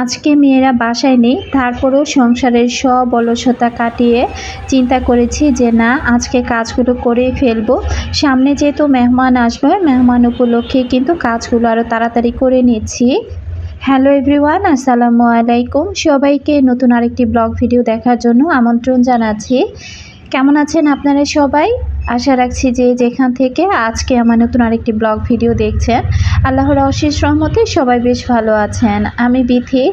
আজকে মেয়েরা বাসায় নেই, তারপরেও সংসারের সব অলসতা কাটিয়ে চিন্তা করেছি যে না, আজকে কাজগুলো করেই ফেলব। সামনে যেহেতু মেহমান আসবে, মেহমান উপলক্ষে কিন্তু কাজগুলো আরও তাড়াতাড়ি করে নিচ্ছি। হ্যালো এভরিওয়ান, আসসালামু আলাইকুম। সবাইকে নতুন আরেকটি ব্লগ ভিডিও দেখার জন্য আমন্ত্রণ জানাচ্ছি। কেমন আছেন আপনারা সবাই? আশা রাখছি যে যেখান থেকে আজকে আমার নতুন আরেকটি ব্লগ ভিডিও দেখছেন, আল্লাহর অশেষ রহমতে সবাই বেশ ভালো আছেন। আমি বিথি,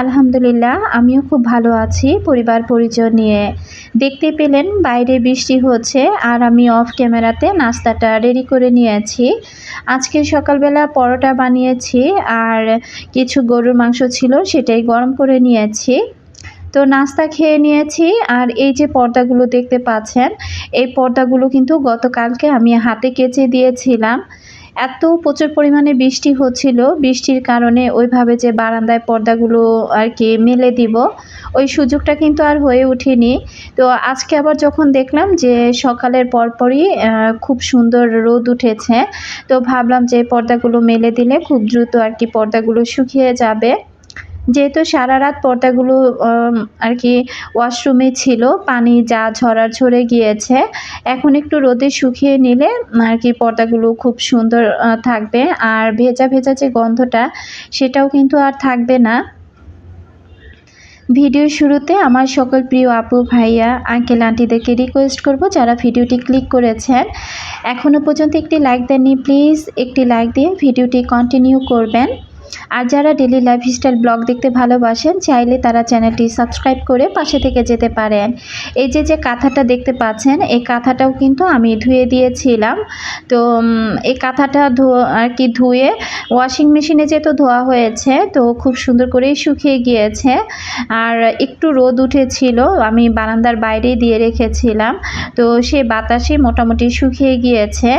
আলহামদুলিল্লাহ, আমিও খুব ভালো আছি পরিবার পরিচয় নিয়ে। দেখতে পেলেন বাইরে বৃষ্টি হচ্ছে, আর আমি অফ ক্যামেরাতে নাস্তাটা রেডি করে নিয়েছি। আজকে সকালবেলা পরোটা বানিয়েছি, আর কিছু গরুর মাংস ছিল সেটাই গরম করে নিয়েছি। তো নাস্তা খেয়ে নিয়েছি আর এই যে পর্দাগুলো দেখতে পাচ্ছেন, এই পর্দাগুলো কিন্তু গতকালকে আমি হাতে কেচে দিয়েছিলাম। এত প্রচুর পরিমাণে বৃষ্টি হচ্ছিল, বৃষ্টির কারণে ওইভাবে যে বারান্দায় পর্দাগুলো আর কি মেলে দিব, ওই সুযোগটা কিন্তু আর হয়ে ওঠেনি। তো আজকে আবার যখন দেখলাম যে সকালের পরপরই খুব সুন্দর রোদ উঠেছে, তো ভাবলাম যে পর্দাগুলো মেলে দিলে খুব দ্রুত আর কি পর্দাগুলো শুকিয়ে যাবে। যেহেতু সারা রাত পর্দাগুলো আর কি ওয়াশরুমে ছিল, পানি যা ঝরার ঝরে গিয়েছে, এখন একটু রোদে শুকিয়ে নিলে আর কি পর্দাগুলো খুব সুন্দর থাকবে। আর ভেজা ভেজা যে গন্ধটা, সেটাও কিন্তু আর থাকবে না। ভিডিওর শুরুতে আমার সকল প্রিয় আপু, ভাইয়া আঙ্কেল আন্টিদেরকে রিকোয়েস্ট করব যারা ভিডিওটি ক্লিক করেছেন। এখনও পর্যন্ত একটি লাইক দেননি প্লিজ একটি লাইক দিয়ে ভিডিওটি কন্টিনিউ করবেন। আর যারা ডেলি লাইফস্টাইল ব্লগ দেখতে ভালোবাসেন, চাইলে তারা চ্যানেলটি সাবস্ক্রাইব করে পাশে থেকে যেতে পারেন। এই যে যে কাঁথাটা দেখতে পাচ্ছেন, এই কাঁথাটাও কিন্তু আমি ধুয়ে দিয়েছিলাম। তো এই কাঁথাটা আর কি ধুয়ে ওয়াশিং মেশিনে যেহেতু ধোয়া হয়েছে, তো খুব সুন্দর করেই শুকিয়ে গিয়েছে। আর একটু রোদ উঠেছিল, আমি বারান্দার বাইরেই দিয়ে রেখেছিলাম। তো সে বাতাসে মোটামুটি শুকিয়ে গিয়েছে।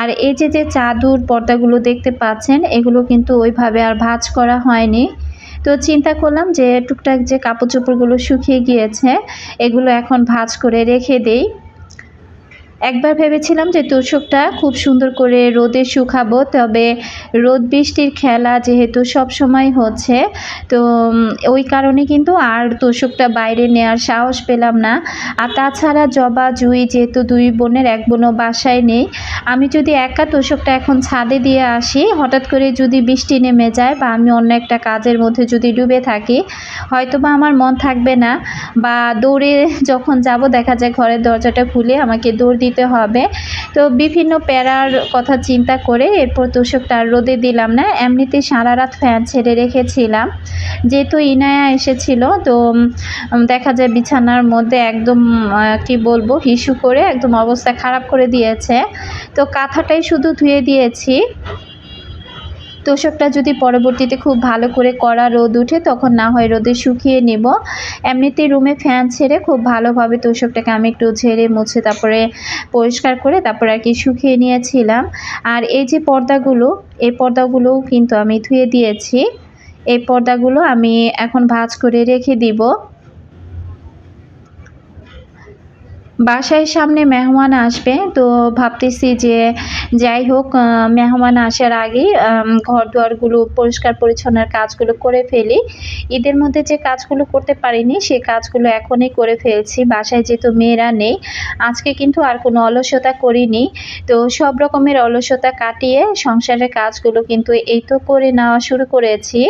আর এই যে যে চাদর পর্দাগুলো দেখতে পাচ্ছেন, এগুলো কিন্তু ওইভাবে আর ভাজ করা হয়নি। তো চিন্তা করলাম যে টুকটাক যে কাপড় চোপড়গুলো শুকিয়ে গিয়েছে, এগুলো এখন ভাজ করে রেখে দেই। একবার ভেবেছিলাম যে তোষকটা খুব সুন্দর করে রোদে শুকাবো, তবে রোদ বৃষ্টির খেলা যেহেতু সব সময় হচ্ছে, তো ওই কারণে কিন্তু আর তোষকটা বাইরে নেওয়ার সাহস পেলাম না। আর তাছাড়া জবা জুই যেহেতু দুই বোনের, এক বোনও বাসায় নেই, আমি যদি একা তোষকটা এখন ছাদে দিয়ে আসি, হঠাৎ করে যদি বৃষ্টি নেমে যায় বা আমি অন্য একটা কাজের মধ্যে যদি ডুবে থাকি হয়তো বা আমার মন থাকবে না। বা দৌড়ে যখন যাব, দেখা যায় ঘরের দরজাটা খুলে আমাকে দৌড় দিতে হবে। তো বিভিন্ন প্যারার কথা চিন্তা করে এরপর তোষকটা রোদে দিলাম না এমনিতে সারা রাত ফ্যান ছেড়ে রেখেছিলাম। যেহেতু ইনায়া এসেছিল, তো দেখা যায় বিছানার মধ্যে একদম কি বলব, হিসু করে একদম অবস্থা খারাপ করে দিয়েছে। তো কাঁথাটাই শুধু ধুয়ে দিয়েছি। তোষকটা যদি পরবর্তীতে খুব ভালো করে কড়া রোদ উঠে, তখন না হয় রোদে শুকিয়ে নেব। এমনিতে রুমে ফ্যান ছেড়ে খুব ভালোভাবে তোষকটাকে আমি একটু ঝেড়ে মুছে তারপরে পরিষ্কার করে তারপরে আর কি শুকিয়ে নিয়েছিলাম। আর এই যে পর্দাগুলো, এই পর্দাগুলোও কিন্তু আমি ধুয়ে দিয়েছি। এই পর্দাগুলো আমি এখন ভাজ করে রেখে দিব। বাসায় সামনে মেহমান আসবে, তো ভাবতেছি যে যাই হোক মেহমান আসার আগে ঘর দুয়ারগুলো পরিষ্কার পরিচ্ছন্নের কাজগুলো করে ফেলি। ঈদের মধ্যে যে কাজগুলো করতে পারিনি, সে কাজগুলো এখনই করে ফেলছি। বাসায় যেহেতু মেয়েরা নেই, আজকে কিন্তু আর কোনো অলসতা করিনি। তো সব রকমের অলসতা কাটিয়ে সংসারের কাজগুলো কিন্তু এই তো করে নেওয়া শুরু করেছি।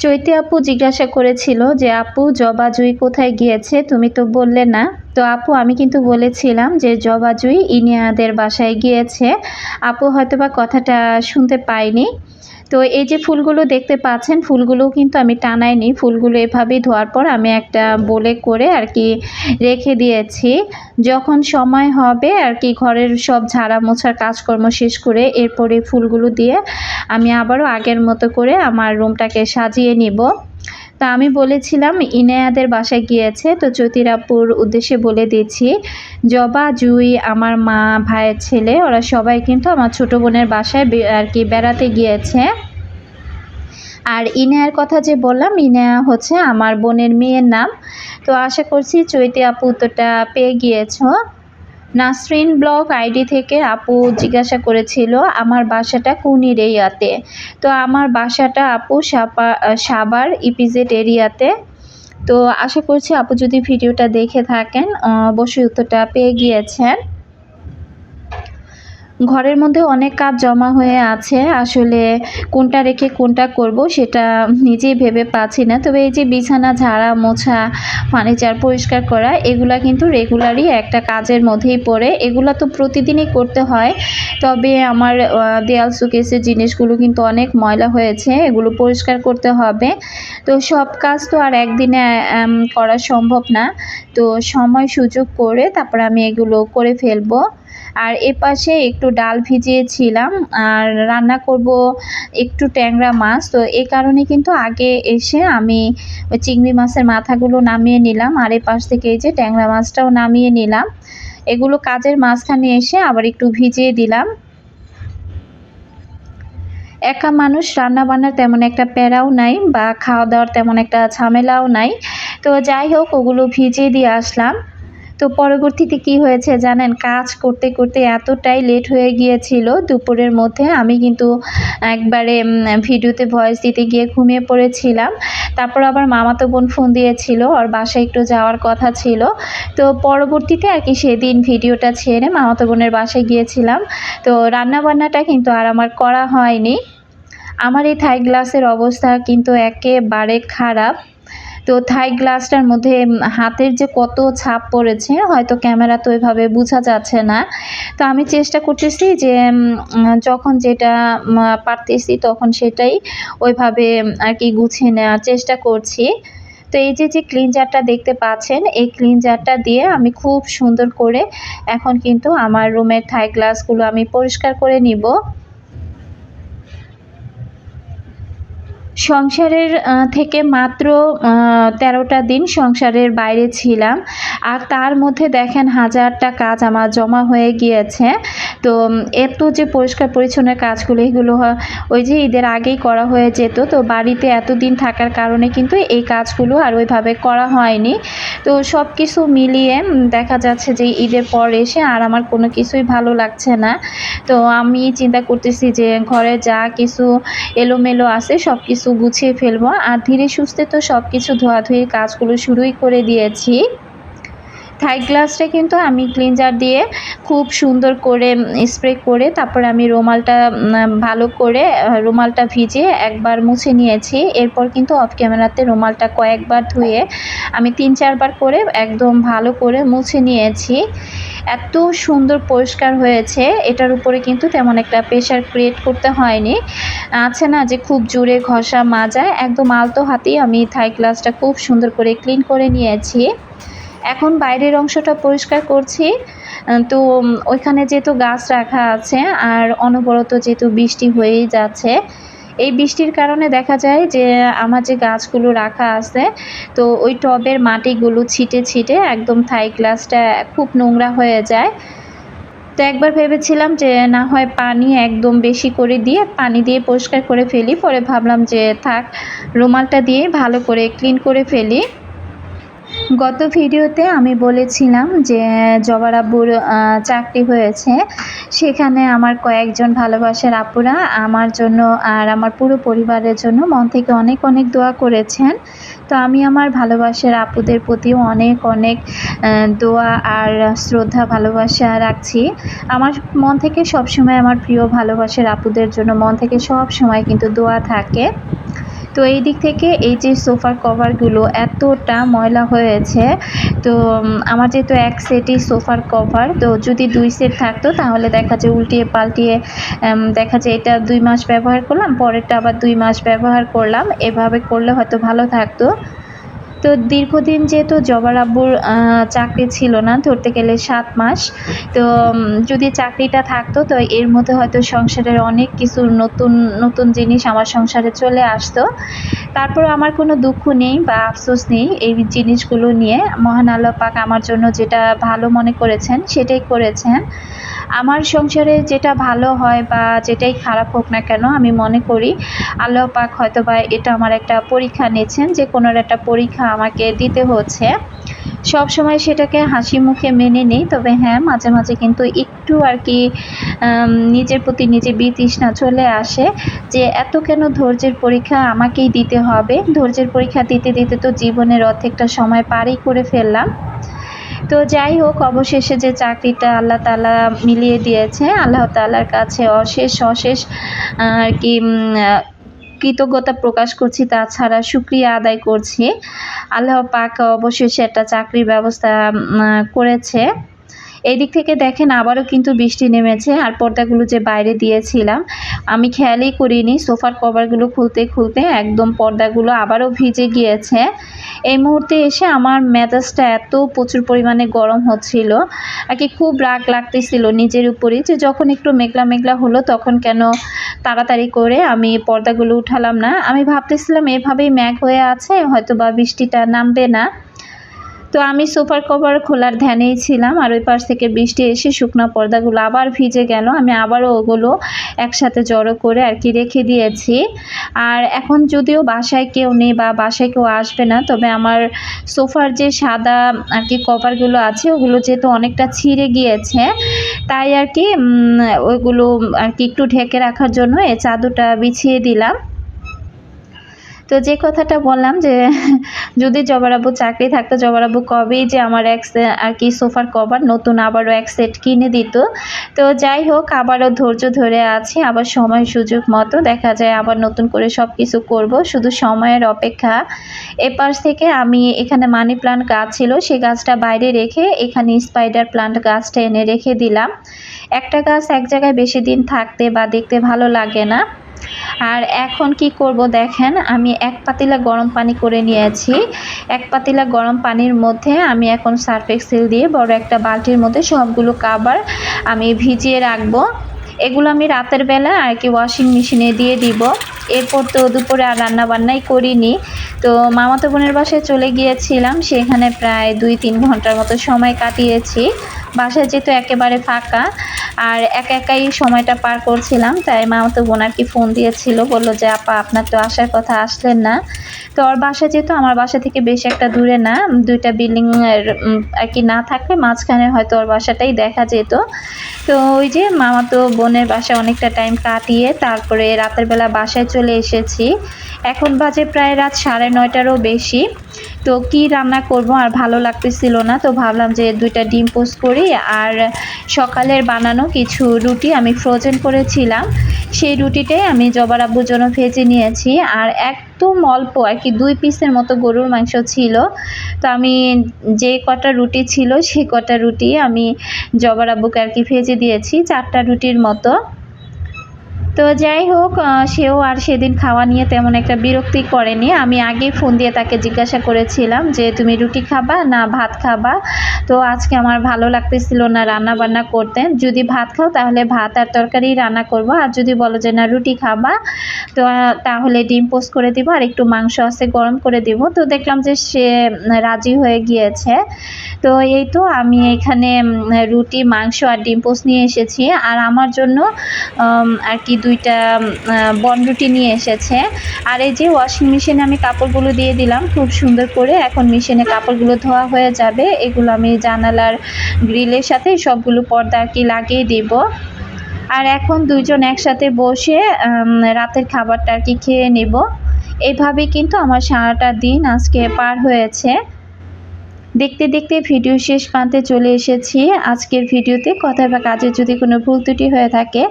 চৈতি আপু জিজ্ঞাসা করেছিল যে, আপু জবা জুই কোথায় গিয়েছে? তুমি তো বললে না। তো আপু, আমি কিন্তু বলেছিলাম যে জবা জুই ইনিয়াদের বাসায় গিয়েছে। আপু, হয়তোবা কথাটা শুনতে পাইনি। তো এই যে ফুলগুলো দেখতে পাচ্ছেন ফুলগুলো কিন্তু আমি টানাইনি। ফুলগুলো এভাবেই ধোয়ার পর আমি একটা বলে করে আর কি রেখে দিয়েছি। যখন সময় হবে আর কি ঘরের সব ঝাড়া মোছার কাজকর্ম শেষ করে এরপরে ফুলগুলো দিয়ে আমি আবারও আগের মতো করে আমার রুমটাকে সাজিয়ে নিব। তা আমি বলেছিলাম, ইনায়াদের বাসায় গিয়েছে। তো চতিরাপুর উদ্দেশ্যে বলে দিয়েছি জবা, জুই, আমার মা, ভাইয়ের ছেলে, ওরা সবাই কিন্তু আমার ছোটো বোনের বাসায় আর কি বেড়াতে গিয়েছে। আর ইনায়ার কথা যে বললাম, ইনায়া হচ্ছে আমার বোনের মেয়ের নাম। তো আশা করছি চৈতি আপু উত্তরটা পেয়ে গিয়েছ। নাসরিন ব্লগ আইডি থেকে আপু জিজ্ঞাসা করেছিল, আমার বাসাটা কোন এরিয়াতে তো আমার বাসাটা আপু সাপা, সাবার ইপিজেড এরিয়াতে। তো আশা করছি আপু যদি ভিডিওটা দেখে থাকেন অবশ্যই উত্তরটা পেয়ে গিয়েছেন। ঘরের মধ্যে অনেক কাজ জমা হয়ে আছে। আসলে কোনটা রেখে কোনটা করব সেটা নিজেই ভেবে পাচ্ছি না। তবে এই যে বিছানা, ঝাড়া, মোছা, ফার্নিচার পরিষ্কার করা, এগুলা কিন্তু রেগুলারই একটা কাজের মধ্যেই পড়ে। এগুলা তো প্রতিদিনই করতে হয়। তবে আমার দেয়াল, সুকেসের জিনিসগুলো কিন্তু অনেক ময়লা হয়েছে। এগুলো পরিষ্কার করতে হবে। তো সব কাজ তো আর একদিনে করা সম্ভব না। তো সময় সুযোগ করে তারপর আমি এগুলো করে ফেলব। আর এ পাশে একটু ডাল ভিজিয়েছিলাম আর রান্না করব একটু ট্যাংরা মাছ। তো এই কারণে কিন্তু আগে এসে আমি চিংড়ি মাছের মাথাগুলো নামিয়ে নিলাম আর এ পাশ থেকে এই যে ট্যাংরা মাছটাও নামিয়ে নিলাম। এগুলো কাজের মাঝখানে এসে আবার একটু ভিজিয়ে দিলাম। একা মানুষ রান্না বান্নার তেমন একটা প্যারাও নাই বা খাওয়া দাওয়ার তেমন একটা ঝামেলাও নাই। তো যাই হোক, ওগুলো ভিজিয়ে দিয়ে আসলাম। তো পরবর্তীতে কি হয়েছে জানেন? কাজ করতে করতে এতটাই লেট হয়ে গিয়েছিল দুপুরের মধ্যে। আমি কিন্তু একবারে ভিডিওতে ভয়েস দিতে গিয়ে ঘুমিয়ে পড়েছিলাম। তারপর আবার মামাতো বোন ফোন দিয়েছিল, ওর বাসায় একটু যাওয়ার কথা ছিল। তো পরবর্তীতে আর কি সেদিন ভিডিওটা ছেড়ে মামাতো বোনের বাসায় গিয়েছিলাম। তো রান্নাবান্নাটা কিন্তু আর আমার করা হয়নি। আমার এই থাই গ্লাসের অবস্থা কিন্তু একেবারে খারাপ। তো থাই গ্লাসটার মধ্যে হাতের যে কত ছাপ পড়েছে, হয়তো ক্যামেরা তো ওইভাবে বোঝা যাচ্ছে না। তো আমি চেষ্টা করতেছি যে যখন যেটা পারতেছি তখন সেটাই ওইভাবে আর কি গুছিয়ে নেওয়ার চেষ্টা করছি। তো এই যে যে ক্লিনজারটা দেখতে পাচ্ছেন, এই ক্লিনজারটা দিয়ে আমি খুব সুন্দর করে এখন কিন্তু আমার রুমের থাই গ্লাসগুলো আমি পরিষ্কার করে নিব। সংসারের থেকে মাত্র তেরোটা দিন সংসারের বাইরে ছিলাম। আর তার মধ্যে দেখেন হাজারটা কাজ আমার জমা হয়ে গিয়েছে। তো এত যে পরিষ্কার পরিচ্ছন্ন কাজগুলো, এগুলো ওই যে ঈদের আগেই করা হয়ে যেত। তো বাড়িতে এতদিন থাকার কারণে কিন্তু এই কাজগুলো আর ওইভাবে করা হয়নি। তো সব কিছু মিলিয়ে দেখা যাচ্ছে যে ঈদের পর এসে আর আমার কোনো কিছুই ভালো লাগছে না। তো আমি চিন্তা করতেছি যে ঘরে যা কিছু এলোমেলো আছে সব কিছু গুছিয়ে ফেলব। আর ধীরে সুস্থে তো সব কিছু ধোয়াধুয়ির কাজগুলো শুরুই করে দিয়েছি। থাই গ্লাসটা কিন্তু আমি ক্লিনজার দিয়ে খুব সুন্দর করে স্প্রে করে তারপর আমি রুমালটা ভালো করে রুমালটা ভিজে একবার মুছে নিয়েছি। এরপর কিন্তু অফ ক্যামেরাতে রুমালটা কয়েকবার ধুয়ে আমি তিন চারবার করে একদম ভালো করে মুছে নিয়েছি। এত সুন্দর পরিষ্কার হয়েছে। এটার উপরে কিন্তু তেমন একটা প্রেশার ক্রিয়েট করতে হয়নি। আছে না যে খুব জোরে ঘষা মাজায় একদম আলতো হাতেই আমি থাই গ্লাসটা খুব সুন্দর করে ক্লিন করে নিয়েছি। এখন বাইরের অংশটা পরিষ্কার করছি। তো ওইখানে যেহেতু গাছ রাখা আছে আর অনবরত যেহেতু বৃষ্টি হয়েই যাচ্ছে, এই বৃষ্টির কারণে দেখা যায় যে, আমার যে গাছগুলো রাখা আছে, তো ওই টবের মাটিগুলো ছিটে ছিটে একদম থাই গ্লাসটা খুব নোংরা হয়ে যায়। তো একবার ভেবেছিলাম যে, না হয় পানি একদম বেশি করে দিয়ে পানি দিয়ে পরিষ্কার করে ফেলি, পরে ভাবলাম যে, থাক, রুমালটা দিয়ে ভালো করে ক্লিন করে ফেলি। গত ভিডিওতে আমি বলেছিলাম যে জবার আব্বুর চাকরি হয়েছে। সেখানে আমার কয়েকজন ভালোবাসার আপুরা আমার জন্য আর আমার পুরো পরিবারের জন্য মন থেকে অনেক অনেক দোয়া করেছেন। তো আমি আমার ভালোবাসার আপুদের প্রতিও অনেক অনেক দোয়া আর শ্রদ্ধা, ভালোবাসা রাখছি। আমার মন থেকে সবসময় আমার প্রিয় ভালোবাসার আপুদের জন্য মন থেকে সব সময় কিন্তু দোয়া থাকে। তো এই দিক থেকে এই যে সোফার কভারগুলো এতটা ময়লা হয়েছে, তো আমার যেহেতু এক সেটই সোফার কভার, তো যদি দুই সেট থাকতো তাহলে দেখা যায় উল্টিয়ে পাল্টিয়ে দেখা যায় এটা দুই মাস ব্যবহার করলাম, পরেরটা আবার দুই মাস ব্যবহার করলাম, এভাবে করলে হয়তো ভালো থাকতো। তো দীর্ঘদিন যেহেতু জবার আব্বুর চাকরি ছিল না, ধরতে গেলে সাত মাস, তো যদি চাকরিটা থাকতো, তো এর মধ্যে হয়তো সংসারের অনেক কিছু নতুন নতুন জিনিস আমার সংসারে চলে আসতো। তারপর আমার কোনো দুঃখ নেই বা আফসোস নেই এই জিনিসগুলো নিয়ে। মহান আল্লাহ পাক আমার জন্য যেটা ভালো মনে করেছেন, সেটাই করেছেন। আমার সংসারে যেটা ভালো হয় বা যেটাই খারাপ হোক না কেন, আমি মনে করি আল্লাহ পাক হয়তো বা এটা আমার একটা পরীক্ষা নিয়েছেন যে কোনো একটা পরীক্ষা আমাকে দিতে হচ্ছে। সব সময় সেটাকে হাসি মুখে মেনে নেই, তবে হ্যাঁ মাঝে মাঝে কিন্তু একটু আর কি নিজের প্রতি নিজে বিতৃষ্ণা চলে আসে যে এত কেন ধৈর্যের পরীক্ষা আমাকেই দিতে হবে? ধৈর্যের পরীক্ষা দিতে দিতে তো জীবনের অর্ধেকটা সময় পারই করে ফেললাম। তো যাই হোক, অবশেষে যে চাকরিটা আল্লাহ তালা মিলিয়ে দিয়েছে, আল্লাহ তালার কাছে অশেষ অশেষ আর কি কৃতজ্ঞতা প্রকাশ করছি, তাছাড়া সুক্রিয়া আদায় করছি। আল্লাহ পাক অবশেষে একটা চাকরির ব্যবস্থা করেছে। এই দিক থেকে দেখেন আবারও কিন্তু বৃষ্টি নেমেছে আর পর্দাগুলো যে বাইরে দিয়েছিলাম, আমি খেয়ালই করিনি। সোফার কভারগুলো খুলতে খুলতে একদম পর্দাগুলো আবারও ভিজে গিয়েছে। এই মুহূর্তে এসে আমার মেজাজটা এত প্রচুর পরিমাণে গরম হচ্ছিল আর কি খুব রাগ লাগতেছিল নিজের উপরই যে যখন একটু মেঘলা মেঘলা হলো তখন কেন তাড়াতাড়ি করে আমি পর্দাগুলো উঠালাম না। আমি ভাবতেছিলাম এভাবেই ম্যাঘ হয়ে আছে হয়তো বা বৃষ্টিটা নামবে না। তো আমি সোফার কভার খোলার ধ্যানেই ছিলাম আর ওই পাশ থেকে বৃষ্টি এসে শুকনো পর্দাগুলো আবার ভিজে গেল। আমি আবারও ওগুলো একসাথে জড়ো করে আর কি রেখে দিয়েছি। আর এখন যদিও বাসায় কেউ নেই বা বাসায় কেউ আসবে না, তবে আমার সোফার যে সাদা আর কি কভারগুলো আছে, ওগুলো যেহেতু অনেকটা ছিঁড়ে গিয়েছে, তাই আর কি ওইগুলো আর কি একটু ঢেকে রাখার জন্য এই চাদরটা বিছিয়ে দিলাম। তো যে কথাটা বললাম যে, যদি জবরাবু চাকরি থাকতো জবরাবু কবেই যে আমার এক আর কি সোফার কভার নতুন আবারও এক সেট কিনে দিত। তো যাই হোক, আবারও ধৈর্য ধরে আছি, আবার সময় সুযোগ মতো। দেখা যায় আবার নতুন করে সব কিছু করব, শুধু সময়ের অপেক্ষা। এপাশ থেকে আমি এখানে মানি প্লান্ট গাছ ছিল সেই গাছটা বাইরে রেখে এখানে স্পাইডার প্লান্ট গাছটা এনে রেখে দিলাম। একটা গাছ এক জায়গায় বেশি দিন থাকতে বা দেখতে ভালো লাগে না। আর এখন কি করব দেখেন, আমি এক পাতিলা গরম পানি করে নিয়েছি। এক পাতিলা গরম পানির মধ্যে আমি এখন সার্ফ এক্সেল দিয়ে বড় একটা বালতির মধ্যে সবগুলো কাবার আমি ভিজিয়ে রাখব। এগুলো আমি রাতের বেলা আর কি ওয়াশিং মেশিনে দিয়ে দিব। এরপর তো দুপুরে আর রান্না বান্নাই করিনি। তো মামাতো বোনের বাসায় চলে গিয়েছিলাম, সেখানে প্রায় দুই তিন ঘণ্টার মতো সময় কাটিয়েছি। বাসায় যেহেতু একেবারে ফাঁকা, আর একা একাই সময়টা পার করছিলাম, তাই বোন আর কি ফোন দিয়েছিল, বলল যে, আপা, আপনার তো আসার কথা আসলেন না। তো ওর বাসা যেহেতু আমার বাসা থেকে বেশি একটা দূরে না, দুইটা বিল্ডিং আর কি না থাকলে মাঝখানে হয়তো ওর বাসাটাই দেখা যেত। তো ওই যে মামাতো বোনের বাসায় অনেকটা টাইম কাটিয়ে তারপরে রাতের বেলা বাসায় চলে এসেছি। এখন বাজে প্রায় রাত সাড়ে নয়টারও বেশি। তো কি রান্না করব আর ভালো লাগতেছিল না, তো ভাবলাম যে দুইটা ডিম পোস্ট করি আর সকালের বানানো কিছু রুটি আমি ফ্রোজেন করেছিলাম। সেই রুটিটাই আমি জবার আব্বুর জন্য ভেজে নিয়েছি। আর একদম অল্প, আর কি দুই পিসের মতো গরুর মাংস ছিল। তো আমি যে কটা রুটি ছিল সেই কটা রুটি আমি জবার আব্বুকে আর কি ভেজে দিয়েছি, চারটা রুটির মতো। তো যাই হোক সেও আর সেদিন খাওয়া নিয়ে তেমন একটা বিরক্তি করেনি। আমি আগেই ফোন দিয়ে তাকে জিজ্ঞাসা করেছিলাম যে, তুমি রুটি খাবা না ভাত খাবা? তো আজকে আমার ভালো লাগতেছিল না রান্না বান্না করতে। যদি ভাত খাও তাহলে ভাত আর তরকারি রান্না করব। আর যদি বলো যে, না, রুটি খাবা, তো তাহলে ডিম পোস্ট করে দিব আর একটু মাংস আছে গরম করে দিব। তো দেখলাম যে, সে রাজি হয়ে গিয়েছে। তো এই তো আমি এখানে রুটি, মাংস আর ডিম পোস্ট নিয়ে এসেছি। আর আমার জন্য আর কি দুইটা বন রুটি নিয়ে এসেছে। আর এই যে ওয়াশিং মেশিনে আমি কাপড়গুলো দিয়ে দিলাম, খুব সুন্দর করে। এখন মেশিনে কাপড়গুলো ধোয়া হয়ে যাবে। এগুলো আমি জানালার গ্রিলের সাথে সবগুলো পর্দা আর কি লাগিয়ে দিব। আর এখন দুইজন একসাথে বসে রাতের খাবারটা আর কি খেয়ে নেব। এইভাবেই কিন্তু আমার সারাটা দিন আজকে পার হয়েছে। দেখতে দেখতে ভিডিও শেষ প্রান্তে চলে এসেছি। আজকের ভিডিওতে কথা বা কাজে যদি কোনো ভুল ত্রুটি হয়ে থাকে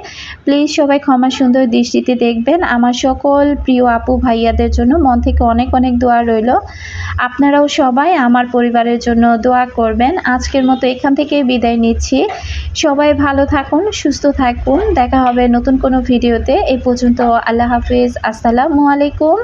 প্লিজ সবাই ক্ষমা সুন্দর দৃষ্টিতে দেখবেন। আমার সকল প্রিয় আপু ভাইয়াদের জন্য মন থেকে অনেক অনেক দোয়া রইল। আপনারাও সবাই আমার পরিবারের জন্য দোয়া করবেন। আজকের মতো এখান থেকে বিদায় নিচ্ছি। সবাই ভালো থাকুন, সুস্থ থাকুন। দেখা হবে নতুন কোনো ভিডিওতে। এই পর্যন্ত আল্লাহ হাফিজ। আসসালামু আলাইকুম।